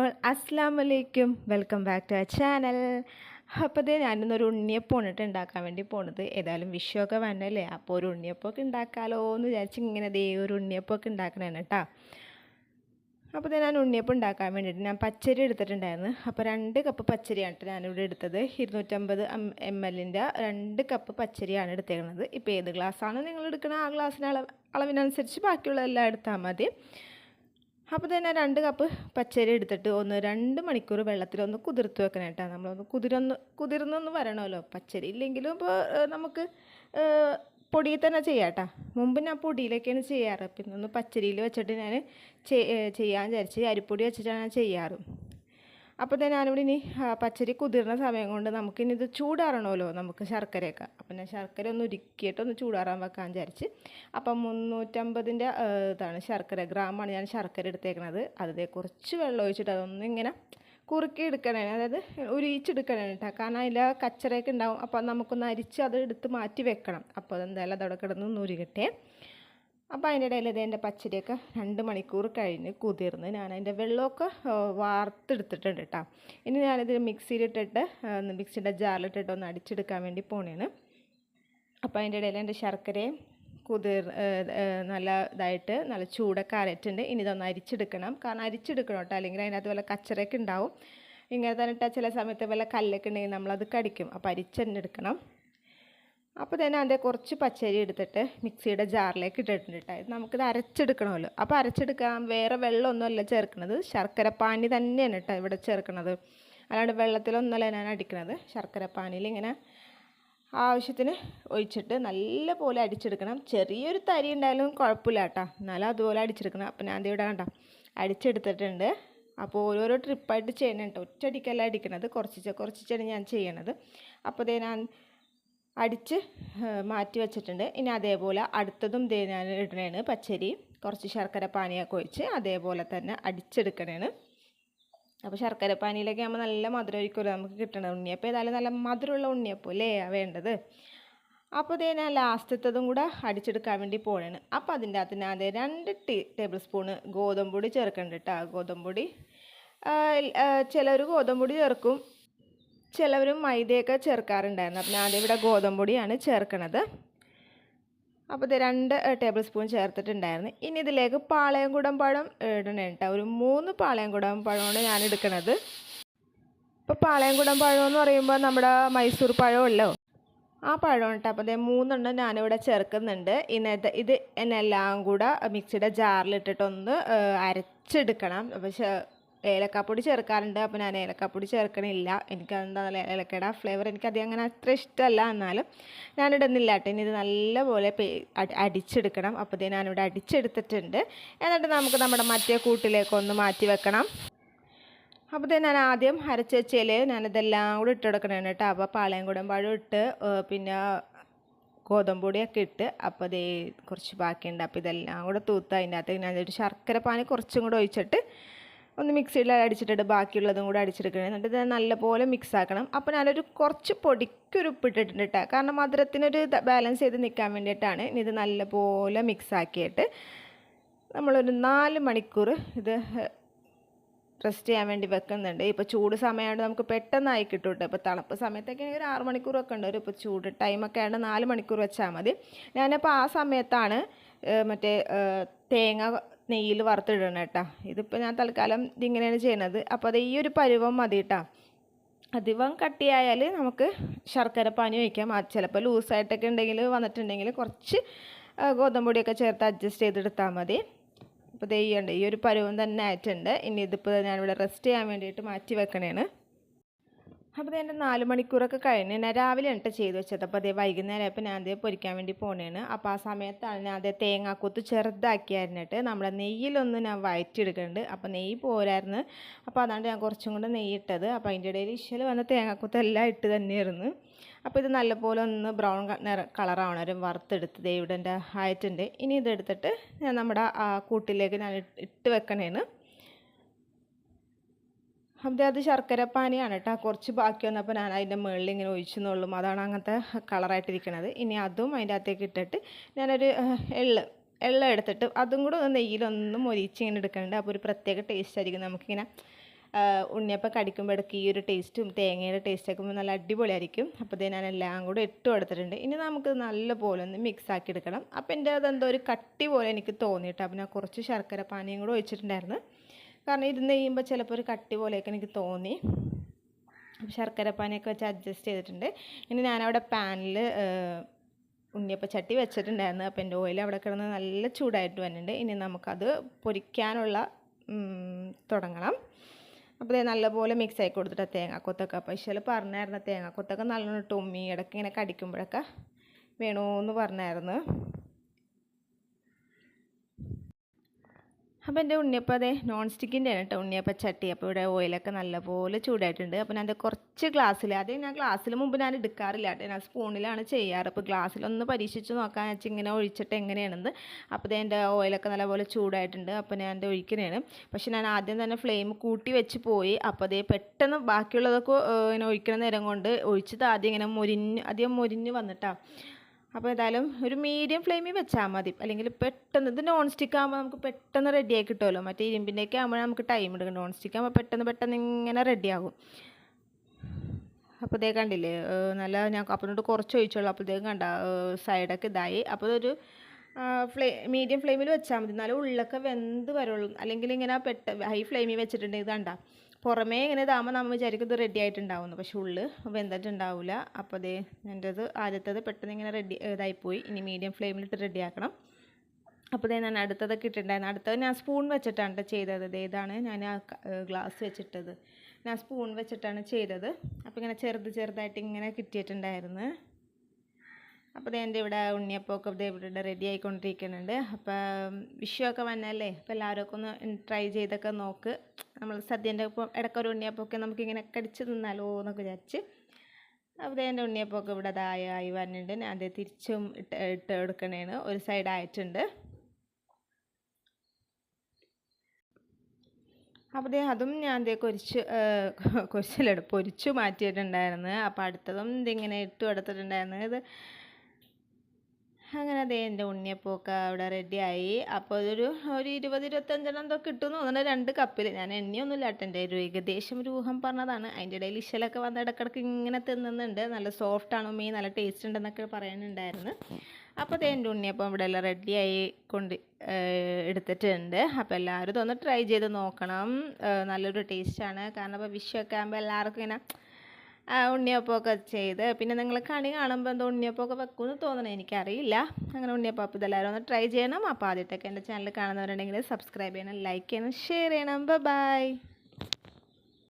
All അസ്സാം വലൈക്കും welcome back to a channel. അപ്പോൾ അതേ ഞാനിന്നൊരു ഉണ്ണിയപ്പം ഇട്ട് ഉണ്ടാക്കാൻ വേണ്ടി പോണത്. ഏതായാലും വിഷുവൊക്കെ വന്നല്ലേ? അപ്പോൾ ഒരു ഉണ്ണിയപ്പമൊക്കെ ഉണ്ടാക്കാമല്ലോ എന്ന് വിചാരിച്ച് ഇങ്ങനെ ദേ ഒരു ഉണ്ണിയപ്പമൊക്കെ ഉണ്ടാക്കണേണ് കേട്ടോ. അപ്പോൾ ഞാൻ ഉണ്ണിയപ്പം ഉണ്ടാക്കാൻ വേണ്ടിയിട്ട് ഞാൻ പച്ചരി എടുത്തിട്ടുണ്ടായിരുന്നു. അപ്പോൾ രണ്ട് കപ്പ് പച്ചരിയാണ് കേട്ടോ ഞാനിവിടെ എടുത്തത്. ഇരുന്നൂറ്റമ്പത് എം എല്ലിന്റെ രണ്ട് കപ്പ് പച്ചരിയാണ് എടുത്തേക്കുന്നത് ഇപ്പോൾ ഏത് ഗ്ലാസ്സാണ് നിങ്ങൾ എടുക്കുന്നത് ആ ഗ്ലാസ്സിന് അളവ് അളവിനനുസരിച്ച് ബാക്കിയുള്ളതെല്ലാം എടുത്താൽ മതി. അപ്പോൾ തന്നെ രണ്ട് കപ്പ് പച്ചരി എടുത്തിട്ട് ഒന്ന് രണ്ട് മണിക്കൂർ വെള്ളത്തിൽ വെള്ളത്തിലൊന്ന് കുതിർത്ത് വെക്കണം കേട്ടോ. നമ്മളൊന്ന് കുതിരൊന്ന് കുതിർന്നൊന്ന് വരണമല്ലോ. പച്ചരി ഇല്ലെങ്കിലും ഇപ്പോൾ നമുക്ക് പൊടിയിൽ തന്നെ ചെയ്യാം കേട്ടോ. മുമ്പ് ഞാൻ പൊടിയിലൊക്കെയാണ് ചെയ്യാറ്. പിന്നെ ഒന്ന് പച്ചരിയിൽ വെച്ചിട്ട് ഞാൻ ചെയ്യാൻ വിചാരിച്ച് അരിപ്പൊടി വെച്ചിട്ടാണ് ചെയ്യാറ്. അപ്പോൾ തന്നെ ഞാനിവിടെ ഇനി പച്ചരി കുതിർന്ന സമയം കൊണ്ട് നമുക്കിനി ഇത് ചൂടാറണമല്ലോ നമുക്ക് ശർക്കരയൊക്കെ. അപ്പം ഞാൻ ശർക്കര ഒന്ന് ഉരുക്കിയിട്ട് ഒന്ന് ചൂടാറാൻ വെക്കാൻ വിചാരിച്ച്. അപ്പം മുന്നൂറ്റമ്പതിന്റെ ഇതാണ് ശർക്കര ഗ്രാമാണ് ഞാൻ ശർക്കര എടുത്തേക്കണത്. അതിലെ കുറച്ച് വെള്ളം ഒഴിച്ചിട്ട് അതൊന്നും ഇങ്ങനെ കുറുക്കി എടുക്കണേ. അതായത് ഉരിയിച്ചെടുക്കണേ കേട്ടോ കാരണം അതിൽ കച്ചറയൊക്കെ ഉണ്ടാവും. അപ്പോൾ നമുക്കൊന്ന് അരിച്ച് അത് എടുത്ത് മാറ്റി വെക്കണം. അപ്പോൾ അതെന്തായാലും അതവിടെ കിടന്ന് ഉരുകട്ടെ. അപ്പോൾ അതിന്റെ ഇടയിൽ ഇത് എന്റെ പച്ചരിയൊക്കെ രണ്ട് മണിക്കൂർ കഴിഞ്ഞ് കുതിർന്ന് ഞാൻ അതിന്റെ വെള്ളമൊക്കെ വാർത്തെടുത്തിട്ടുണ്ട് കേട്ടോ ഇനി ഞാനിത് മിക്സിയിലിട്ടിട്ട് മിക്സിയുടെ ജാറിലിട്ടിട്ട് ഒന്ന് അടിച്ചെടുക്കാൻ വേണ്ടി പോണേന് അപ്പോൾ അതിന്റെ ഇടയിൽ എന്റെ ശർക്കരയും കുതിർ നല്ല ഇതായിട്ട് നല്ല ചൂടൊക്കെ അരറ്റുണ്ട് ഇനി ഇതൊന്ന് അരിച്ചെടുക്കണം. കാരണം അരിച്ചെടുക്കണം കേട്ടോ അല്ലെങ്കിൽ അതിനകത്ത് വല്ല കച്ചറയൊക്കെ ഉണ്ടാവും. ഇങ്ങനെ തന്നെ ചില സമയത്ത് വല്ല കല്ലൊക്കെ ഉണ്ടെങ്കിൽ നമ്മളത് കടിക്കും. അപ്പോൾ അരിച്ചെടുക്കണം അപ്പോൾ തന്നെ അതിന്റെ കുറച്ച് പച്ചരി എടുത്തിട്ട് മിക്സിയുടെ ജാറിലേക്ക് ഇട്ടിട്ടുണ്ട് നമുക്കിത് അരച്ചെടുക്കണമല്ലോ. അപ്പോൾ അരച്ചെടുക്കാൻ വേറെ വെള്ളമൊന്നുമല്ല ചേർക്കുന്നത് ശർക്കര പാനി തന്നെയാണ് കേട്ടോ ഇവിടെ ചേർക്കുന്നത് അല്ലാണ്ട് വെള്ളത്തിലൊന്നുമല്ല ഞാൻ അടിക്കുന്നത് ശർക്കര പാനിയിൽ ഇങ്ങനെ ആവശ്യത്തിന് ഒഴിച്ചിട്ട് നല്ല പോലെ അടിച്ചെടുക്കണം. ചെറിയൊരു തരി ഉണ്ടായാലും കുഴപ്പമില്ല കേട്ടോ. എന്നാലും അതുപോലെ അടിച്ചെടുക്കണം. അപ്പോൾ ഞാൻ ഇവിടെ കണ്ട അടിച്ചെടുത്തിട്ടുണ്ട്. അപ്പോൾ ഓരോരോ ട്രിപ്പായിട്ട് ചെയ്യണം കേട്ടോ ഒറ്റയടിക്കല്ല അടിക്കണത്. കുറച്ച് കുറച്ചിച്ചാണ് ഞാൻ ചെയ്യണത്. അപ്പോൾ ഞാൻ അടിച്ച് മാറ്റി വെച്ചിട്ടുണ്ട്. ഇനി അതേപോലെ അടുത്തതും ഞാൻ ഇടണേണ് പച്ചരി. കുറച്ച് ശർക്കര പാനിയൊക്കെ ഒഴിച്ച് അതേപോലെ തന്നെ അടിച്ചെടുക്കണേണ്. അപ്പോൾ ശർക്കര പാനിയിലൊക്കെ ആകുമ്പോൾ നല്ല മധുരം ഒഴിക്കുമല്ലോ നമുക്ക് കിട്ടണം ഉണ്ണിയപ്പം ഏതായാലും നല്ല മധുരമുള്ള ഉണ്ണിയപ്പം അല്ലേ വേണ്ടത്? അപ്പോൾ ഇതേ ഞാൻ ലാസ്റ്റത്തതും കൂടെ അടിച്ചെടുക്കാൻ വേണ്ടി പോകണേണ് അപ്പോൾ അതിന്റെ അകത്ത് ഞാൻ അതേ രണ്ട് ടീ ടേബിൾ സ്പൂണ് ഗോതമ്പൊടി ചേർക്കുന്നുണ്ട് കേട്ടോ ഗോതമ്പൊടി ചിലർ ഗോതമ്പൊടി ചേർക്കും. ചിലവരും മൈദയൊക്കെ ചേർക്കാറുണ്ടായിരുന്നു. അപ്പം ഞാൻ ഇവിടെ ഗോതമ്പ് പൊടിയാണ് ചേർക്കണത്. അപ്പോൾ ഇത് രണ്ട് ടേബിൾ സ്പൂൺ ചേർത്തിട്ടുണ്ടായിരുന്നു. ഇനി ഇതിലേക്ക് പാളയംകുടം പഴം ഇടണേ കേട്ടോ ഒരു മൂന്ന് പാളയംകുടം പഴമാണ് ഞാൻ എടുക്കണത്. ഇപ്പോൾ പാളയംകുടം പഴം എന്ന് പറയുമ്പോൾ നമ്മുടെ മൈസൂർ പഴമല്ലോ? ആ പഴം കേട്ടോ അപ്പോൾ അതേ മൂന്നെണ്ണം ഞാനിവിടെ ചേർക്കുന്നുണ്ട്. ഇന്നത്തെ ഇത് എന്നെല്ലാം കൂടെ മിക്സിയുടെ ജാറിലിട്ടിട്ടൊന്ന് അരച്ചെടുക്കണം. പക്ഷേ ഏലക്കാപ്പൊടി ചേർക്കാറുണ്ട് അപ്പോൾ ഞാൻ ഏലക്കാപ്പൊടി ചേർക്കണില്ല. എനിക്ക് എന്താ ഏലക്കയുടെ ഫ്ലേവർ എനിക്ക് അധികം അങ്ങനെ അത്ര ഇഷ്ടമല്ല. എന്നാലും ഞാനിടുന്നില്ല കേട്ടോ. ഇനി ഇത് നല്ലപോലെ അടിച്ചെടുക്കണം. അപ്പോൾ ഇത് ഞാനിവിടെ അടിച്ചെടുത്തിട്ടുണ്ട്. എന്നിട്ട് നമുക്ക് നമ്മുടെ മറ്റേ കൂട്ടിലേക്കൊന്ന് മാറ്റി വെക്കണം. അപ്പോൾ തന്നെ ഞാൻ ആദ്യം അരച്ച് വെച്ചാൽ ഞാനിതെല്ലാം കൂടി ഇട്ട് കൊടുക്കണം കേട്ടോ. അപ്പോൾ പാളയം കുടമ്പാഴും പഴം ഇട്ട് പിന്നെ ഗോതമ്പൊടിയൊക്കെ ഇട്ട് അപ്പോൾ അതേ കുറച്ച് ബാക്കിയുണ്ട്. അപ്പോൾ ഇതെല്ലാം കൂടെ തൂത്ത് അതിന്റെ അകത്ത് ഞാനൊരു ശർക്കര പാനി കുറച്ചും കൂടെ ഒഴിച്ചിട്ട് ഒന്ന് മിക്സിയിൽ അടിച്ചിട്ടിട്ട് ബാക്കിയുള്ളതും കൂടെ അടിച്ചെടുക്കണം. എന്നിട്ട് ഇത് നല്ലപോലെ മിക്സ് ആക്കണം അപ്പോൾ ഞാനൊരു കുറച്ച് പൊടിക്കൊരു ഉപ്പിട്ടിട്ടുണ്ട് കേട്ടോ കാരണം മധുരത്തിനൊരു ബാലൻസ് ചെയ്ത് നിൽക്കാൻ വേണ്ടിയിട്ടാണ് ഇനി ഇത് നല്ലപോലെ മിക്സ് ആക്കിയിട്ട് നമ്മളൊരു നാല് മണിക്കൂർ ഇത് റെസ്റ്റ് ചെയ്യാൻ വേണ്ടി വെക്കുന്നുണ്ട്. ഇപ്പോൾ ചൂട് സമയമായിട്ട് നമുക്ക് പെട്ടെന്നായി കിട്ടും കേട്ടോ ഇപ്പോൾ തണുപ്പ് സമയത്തൊക്കെ ഒരു ആറ് മണിക്കൂറൊക്കെ ഉണ്ട്. ഒരു ഇപ്പോൾ ചൂട് ടൈമൊക്കെ ആയിട്ട് നാല് മണിക്കൂർ വെച്ചാൽ മതി. ഞാനിപ്പോൾ ആ സമയത്താണ് മറ്റേ തേങ്ങ നെയ്യിൽ വറുത്തിടണം കേട്ടോ. ഇതിപ്പോൾ ഞാൻ തൽക്കാലം ഇതിങ്ങനെയാണ് ചെയ്യണത്. അപ്പോൾ അത് ഈ ഒരു പരുവം മതി കേട്ടോ. അധികം കട്ടിയായാൽ നമുക്ക് ശർക്കര പാനി ഒഴിക്കാം. ചിലപ്പോൾ ലൂസായിട്ടൊക്കെ ഉണ്ടെങ്കിൽ വന്നിട്ടുണ്ടെങ്കിൽ കുറച്ച് ഗോതമ്പൊടിയൊക്കെ ചേർത്ത് അഡ്ജസ്റ്റ് ചെയ്തെടുത്താൽ മതി. അപ്പോൾ ഇത് ഈ ഒരു പരുവം തന്നെ ആയിട്ടുണ്ട്. ഇനി ഇതിപ്പോൾ ഞാനിവിടെ റെസ്റ്റ് ചെയ്യാൻ വേണ്ടിയിട്ട് മാറ്റി വെക്കണേണ്. അപ്പോൾ എന്റെ നാല് മണിക്കൂറൊക്കെ കഴിഞ്ഞ് ഞാൻ രാവിലെ എന്നിട്ട് ചെയ്ത് വെച്ചത്. അപ്പോൾ അതേ വൈകുന്നേരം അപ്പോൾ ഞാൻ അതേ പൊരിക്കാൻ വേണ്ടി പോണേണ്. അപ്പോൾ ആ സമയത്താണ് ഞാൻ അതേ തേങ്ങാക്കൊത്ത് ചെറുതാക്കി അരിഞ്ഞിട്ട് നമ്മളെ നെയ്യിലൊന്ന് ഞാൻ വയറ്റിയെടുക്കുന്നുണ്ട് അപ്പോൾ നെയ്യ് പോരായിരുന്നു. അപ്പോൾ അതാണ് ഞാൻ കുറച്ചും കൂടെ നെയ്യ് ഇട്ടത്. അപ്പോൾ അതിന്റെ ഇടയിൽ ഇഷ്യൽ വന്ന തേങ്ങാക്കൊത്ത് എല്ലാം ഇട്ട് തന്നെയായിരുന്നു. അപ്പോൾ ഇത് നല്ലപോലെ ഒന്ന് ബ്രൗൺ കളറാവണം. ഒരു വറുത്തെടുത്ത് ദൈവന്റെ ആയിട്ടുണ്ട്. ഇനി ഇതെടുത്തിട്ട് ഞാൻ നമ്മുടെ കൂട്ടിലേക്ക് ഞാൻ ഇട്ട് വെക്കണേന്ന് അപ്പോൾ അത് ശർക്കര പാനിയാണ് കേട്ടോ. കുറച്ച് ബാക്കി വന്നപ്പോൾ ഞാൻ അതിന്റെ മുകളിൽ ഇങ്ങനെ ഒഴിച്ചെന്നുള്ളൂ അതാണ് അങ്ങനത്തെ കളറായിട്ടിരിക്കുന്നത് ഇനി അതും അതിന്റെ അകത്തേക്ക് ഇട്ടിട്ട് ഞാനൊരു എള്ള് എള്ള എടുത്തിട്ട് അതും കൂടെ ഒന്ന് നെയ്യിലൊന്ന് മൊരിച്ച് ഇങ്ങനെ എടുക്കുന്നുണ്ട് അപ്പോൾ ഒരു പ്രത്യേക ടേസ്റ്റ് ആയിരിക്കും. നമുക്കിങ്ങനെ ഉണ്ണിയപ്പം കടിക്കുമ്പോൾ ഇടയ്ക്ക് ഈ ഒരു ടേസ്റ്റും തേങ്ങയുടെ ടേസ്റ്റൊക്കെ നല്ല അടിപൊളിയായിരിക്കും. അപ്പോൾ ഇത് ഞാൻ എല്ലാം കൂടെ ഇട്ട് കൊടുത്തിട്ടുണ്ട്. ഇനി നമുക്ക് നല്ലപോലെ ഒന്ന് മിക്സ് ആക്കി എടുക്കണം. അപ്പോൾ എന്റെ അതെന്തോ ഒരു കട്ടി പോലെ എനിക്ക് തോന്നിയിട്ട് അപ്പം ഞാൻ കുറച്ച് ശർക്കര പാനിയും കൂടെ ഒഴിച്ചിട്ടുണ്ടായിരുന്നു. കാരണം ഇരുന്ന് കഴിയുമ്പോൾ ചിലപ്പോൾ ഒരു കട്ടി പോലെയൊക്കെ എനിക്ക് തോന്നി. ശർക്കര പാനിയൊക്കെ വെച്ച് അഡ്ജസ്റ്റ് ചെയ്തിട്ടുണ്ട്. ഇനി ഞാനവിടെ പാനിൽ ഉണ്ണിയപ്പം ചട്ടി വെച്ചിട്ടുണ്ടായിരുന്നു. അപ്പോൾ എന്റെ ഓയിൽ അവിടെ കിടന്ന് നല്ല ചൂടായിട്ട് വന്നിട്ടുണ്ട്. ഇനി നമുക്കത് പൊരിക്കാനുള്ള തുടങ്ങണം. അപ്പോൾ ഇത് നല്ലപോലെ മിക്സ് ആക്കി കൊടുത്തിട്ട് തേങ്ങാക്കൊത്തൊക്കെ. അപ്പോൾ ഇഷ്യൽ പറഞ്ഞായിരുന്നു തേങ്ങാക്കൊത്തൊക്കെ നല്ലോണം ഇട്ട് ഉമ്മി ഇടയ്ക്ക് ഇങ്ങനെ കടിക്കുമ്പോഴൊക്കെ വേണമെന്ന് പറഞ്ഞായിരുന്നു. അപ്പോൾ എന്റെ ഉണ്ണിയപ്പം അതെ നോൺ സ്റ്റിക്കിന്റെ ആണ് കേട്ടോ ഉണ്ണിയപ്പം ചട്ടി. അപ്പോൾ ഇവിടെ ഓയിലൊക്കെ നല്ലപോലെ ചൂടായിട്ടുണ്ട്. അപ്പോൾ ഞാൻ കുറച്ച് ഗ്ലാസ്സിൽ അത് ഞാൻ ഗ്ലാസ്സിൽ മുമ്പ് ഞാൻ എടുക്കാറില്ല കേട്ടോ ഞാൻ സ്പൂണിലാണ് ചെയ്യാറ്. അപ്പോൾ ഗ്ലാസ്സിലൊന്ന് പരീക്ഷിച്ച് നോക്കാൻ വെച്ച് ഇങ്ങനെ ഒഴിച്ചിട്ട് എങ്ങനെയാണെന്ന്. അപ്പോൾ എന്റെ ഓയിലൊക്കെ നല്ലപോലെ ചൂടായിട്ടുണ്ട്. അപ്പോൾ ഞാൻ എന്റെ ഒഴിക്കുന്നതാണ് പക്ഷേ ഞാൻ ആദ്യം തന്നെ ഫ്ലെയിം കൂട്ടി വെച്ച് പോയി. അപ്പോൾ അതേ പെട്ടെന്ന് ബാക്കിയുള്ളതൊക്കെ ഇങ്ങനെ ഒഴിക്കണ നേരം കൊണ്ട് ഒഴിച്ചത് ആദ്യം ഇങ്ങനെ മുരിഞ്ഞ് ആദ്യം മുരിഞ്ഞ് വന്നിട്ടാണ് അപ്പോൾ ഏതായാലും ഒരു മീഡിയം ഫ്ലെയിമിൽ വെച്ചാൽ മതി. അല്ലെങ്കിൽ പെട്ടെന്ന് ഇത് നോൺ സ്റ്റിക്ക് ആകുമ്പോൾ നമുക്ക് പെട്ടെന്ന് റെഡിയായി കിട്ടുമല്ലോ. മറ്റേ ഇരുമ്പിന്റെയൊക്കെ ആകുമ്പോൾ നമുക്ക് ടൈം എടുക്കും നോൺ സ്റ്റിക്ക് ആകുമ്പോൾ പെട്ടെന്ന് പെട്ടെന്ന് ഇങ്ങനെ റെഡിയാകും അപ്പോൾ ഇതേ കണ്ടില്ലേ നല്ല ഞാൻ അപ്പനോട് കുറച്ച് ഒഴിച്ചോളൂ അപ്പോഴത്തേക്കും കണ്ട സൈഡൊക്കെ ഇതായി. അപ്പോൾ ഒരു ഫ്ലേ മീഡിയം ഫ്ലെയിമിൽ വെച്ചാൽ മതി. എന്നാലും ഉള്ളൊക്കെ വെന്ത് വരുള്ളൂ. അല്ലെങ്കിൽ ഇങ്ങനെ പെട്ട ഹൈ ഫ്ലെയിമിൽ വെച്ചിട്ടുണ്ടെങ്കിൽ ഇത് കണ്ട. പുറമേ ഇങ്ങനെ ഇതാകുമ്പോൾ നമ്മൾ വിചാരിക്കും ഇത് റെഡി ആയിട്ടുണ്ടാവുന്നു. പക്ഷെ ഉള്ളിൽ വെന്തിട്ടുണ്ടാവില്ല അപ്പോൾ അതേ എന്റെത് ആദ്യത്തേത് പെട്ടെന്ന് ഇങ്ങനെ റെഡി ഇതായിപ്പോയി. ഇനി മീഡിയം ഫ്ലെയിമിലിട്ട് റെഡി ആക്കണം. അപ്പോൾ ഇതേ ഞാൻ അടുത്തതൊക്കെ ഇട്ടിട്ടുണ്ടായിരുന്നു. അടുത്തത് ഞാൻ സ്പൂൺ വെച്ചിട്ടാണ് ചെയ്തത്. ഇതാണ് ഞാൻ ആ ഗ്ലാസ് വെച്ചിട്ടത്. ഞാൻ സ്പൂൺ വെച്ചിട്ടാണ് ചെയ്തത്. അപ്പോൾ ഇങ്ങനെ ചെറുത് ചെറുതായിട്ട് ഇങ്ങനെ കിട്ടിയിട്ടുണ്ടായിരുന്നു. അപ്പോൾ എന്റെ ഇവിടെ ഉണ്ണിയപ്പമൊക്കെ ദേ ഇവിടെ റെഡി ആയിക്കൊണ്ടിരിക്കുന്നുണ്ട്. അപ്പോൾ വിഷുവൊക്കെ വന്നല്ലേ അപ്പോൾ എല്ലാവരും ഒക്കെ ഒന്ന് ട്രൈ ചെയ്തൊക്കെ നോക്ക്. നമ്മൾ സദ്യന്റെ ഒപ്പം ഇടയ്ക്കൊരു ഉണ്ണിയപ്പമൊക്കെ നമുക്കിങ്ങനെ കടിച്ച് തിന്നാലോ എന്നൊക്കെ വിചാരിച്ച് അപ്പോൾ എന്റെ ഉണ്ണിയപ്പമൊക്കെ ഇവിടെ അതായി ആയി വരുന്നുണ്ട് ഞാൻ അത് തിരിച്ചും ഇട്ട് ഇട്ട് കൊടുക്കണേണ്. ഒരു സൈഡ് ആയിട്ടുണ്ട്. അപ്പോൾ അതും ഞാൻ ദേ കൊരിച്ച് കൊരിച്ചിലെടു പൊരിച്ചു മാറ്റിയിട്ടുണ്ടായിരുന്നു. അപ്പോൾ അടുത്തതും ഇതിങ്ങനെ ഇട്ട് കൊടുത്തിട്ടുണ്ടായിരുന്നു. ഇത് അങ്ങനെ അതേ എന്റെ ഉണ്ണിയപ്പമൊക്കെ അവിടെ റെഡിയായി അപ്പോൾ അതൊരു ഒരു ഇരുപത് ഇരുപത്തഞ്ചെണ്ണം എന്തോ കിട്ടുമെന്ന് തോന്നുന്നു. രണ്ട് കപ്പിൽ ഞാൻ എണ്ണിയൊന്നുമില്ല കേട്ടോ എന്റെ ഒരു ഏകദേശം ഒരു ഊഹം പറഞ്ഞതാണ്. അതിന്റെ ഇടയിൽ ഇശലൊക്കെ വന്ന് ഇടക്കിടക്ക് ഇങ്ങനെ തിന്നുന്നുണ്ട്. നല്ല സോഫ്റ്റ് ആണ് മീൻ നല്ല ടേസ്റ്റ് ഉണ്ടെന്നൊക്കെ പറയുന്നുണ്ടായിരുന്നു. അപ്പോൾ അതേ എന്റെ ഉണ്ണിയപ്പം ഇവിടെ എല്ലാം റെഡിയായി കൊണ്ട് എടുത്തിട്ടുണ്ട്. അപ്പോൾ എല്ലാവരും ഇതൊന്ന് ട്രൈ ചെയ്ത് നോക്കണം. നല്ലൊരു ടേസ്റ്റാണ് കാരണം ഇപ്പോൾ വിഷുവൊക്കെ ആകുമ്പോൾ എല്ലാവർക്കും ഇങ്ങനെ ഉണ്ണിയപ്പമൊക്കെ ചെയ്ത്. പിന്നെ നിങ്ങൾ കണി കാണുമ്പോൾ എന്തോ ഉണ്ണിയപ്പമൊക്കെ വെക്കുമെന്ന് തോന്നണം എനിക്കറിയില്ല. അങ്ങനെ ഉണ്ണിയപ്പം ഇതെല്ലാവരും ഒന്ന് ട്രൈ ചെയ്യണം. അപ്പോൾ ആദ്യത്തൊക്കെ എന്റെ ചാനൽ കാണുന്നവരുണ്ടെങ്കിൽ സബ്സ്ക്രൈബ് ചെയ്യണം ലൈക്ക് ചെയ്യണം ഷെയർ ചെയ്യണം. ബൈ